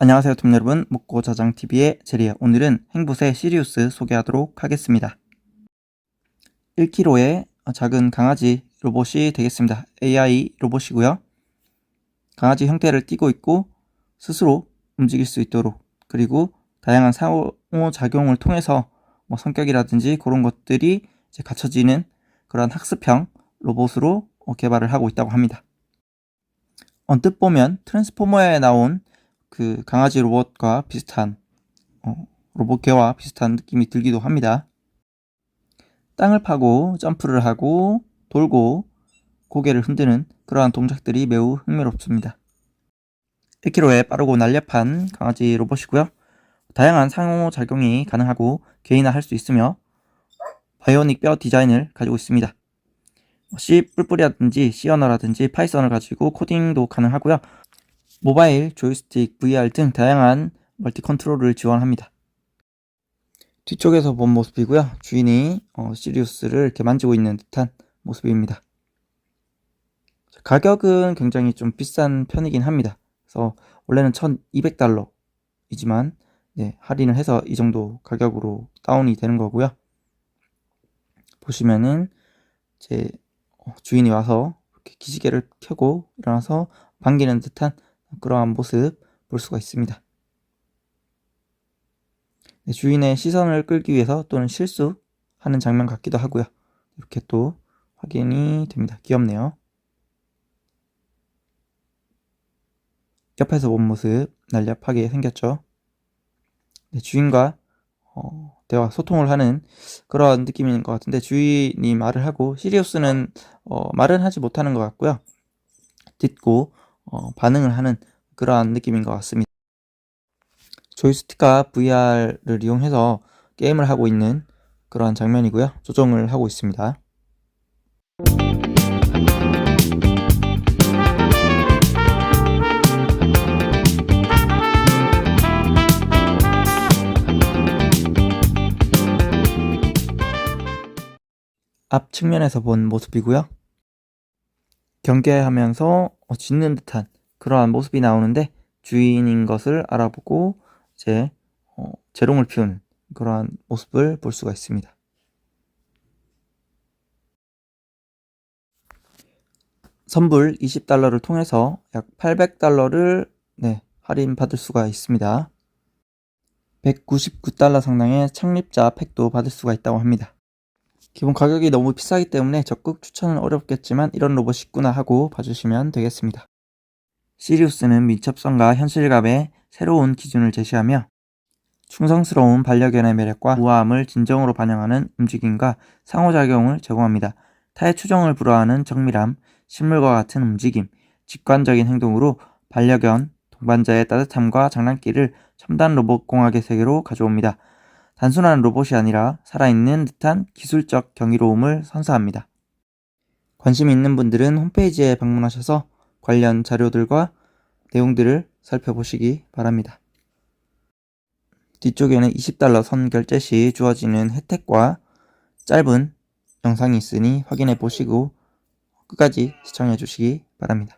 안녕하세요, 톰 여러분. 먹고 자장 TV의 제리야. 오늘은 행보새 시리우스 소개하도록 하겠습니다. 1kg의 작은 강아지 로봇이 되겠습니다. AI 로봇이고요. 강아지 형태를 띠고 있고 스스로 움직일 수 있도록 그리고 다양한 상호작용을 통해서 뭐 성격이라든지 그런 것들이 이제 갖춰지는 그런 학습형 로봇으로 어, 개발을 하고 있다고 합니다. 언뜻 보면 트랜스포머에 나온 그 강아지 로봇과 비슷한 어, 로봇개와 비슷한 느낌이 들기도 합니다. 땅을 파고 점프를 하고 돌고 고개를 흔드는 그러한 동작들이 매우 흥미롭습니다. 1kg의 빠르고 날렵한 강아지 로봇이고요. 다양한 상호작용이 가능하고 개인화할 수 있으며 바이오닉 뼈 디자인을 가지고 있습니다. C 뿔뿔이라든지 C 언어라든지 파이썬을 가지고 코딩도 가능하고요. 모바일, 조이스틱, VR 등 다양한 멀티 컨트롤을 지원합니다. 뒤쪽에서 본 모습이고요. 주인이 어, 시리우스를 이렇게 만지고 있는 듯한 모습입니다. 가격은 굉장히 좀 비싼 편이긴 합니다. 그래서 원래는 1200달러이지만 네, 할인을 해서 이 정도 가격으로 다운이 되는 거고요. 보시면은 제 어, 주인이 와서 이렇게 기지개를 켜고 일어나서 반기는 듯한 그러한 모습 볼 수가 있습니다. 네, 주인의 시선을 끌기 위해서 또는 실수하는 장면 같기도 하고요. 이렇게 또 확인이 됩니다. 귀엽네요. 옆에서 본 모습 날렵하게 생겼죠. 네, 주인과 어, 대화 소통을 하는 그런 느낌인 것 같은데 주인이 말을 하고 시리우스는 어, 말은 하지 못하는 것 같고요. 듣고 어, 반응을 하는 그러한 느낌인 것 같습니다. 조이스틱과 VR을 이용해서 게임을 하고 있는 그러한 장면이고요. 조정을 하고 있습니다. 앞 측면에서 본 모습이고요. 경계하면서 어, 짖는 듯한 그러한 모습이 나오는데 주인인 것을 알아보고 이제 어, 재롱을 피우는 그러한 모습을 볼 수가 있습니다. 선불 20달러를 통해서 약 800달러를 네, 할인 받을 수가 있습니다. 199달러 상당의 창립자 팩도 받을 수가 있다고 합니다. 기본 가격이 너무 비싸기 때문에 적극 추천은 어렵겠지만 이런 로봇이 있구나 하고 봐주시면 되겠습니다. 시리우스는 민첩성과 현실감의 새로운 기준을 제시하며 충성스러운 반려견의 매력과 우아함을 진정으로 반영하는 움직임과 상호작용을 제공합니다. 타의 추종을 불허하는 정밀함, 식물과 같은 움직임, 직관적인 행동으로 반려견, 동반자의 따뜻함과 장난기를 첨단 로봇 공학의 세계로 가져옵니다. 단순한 로봇이 아니라 살아있는 듯한 기술적 경이로움을 선사합니다. 관심 있는 분들은 홈페이지에 방문하셔서 관련 자료들과 내용들을 살펴보시기 바랍니다. 뒤쪽에는 20달러 선 결제 시 주어지는 혜택과 짧은 영상이 있으니 확인해 보시고 끝까지 시청해 주시기 바랍니다.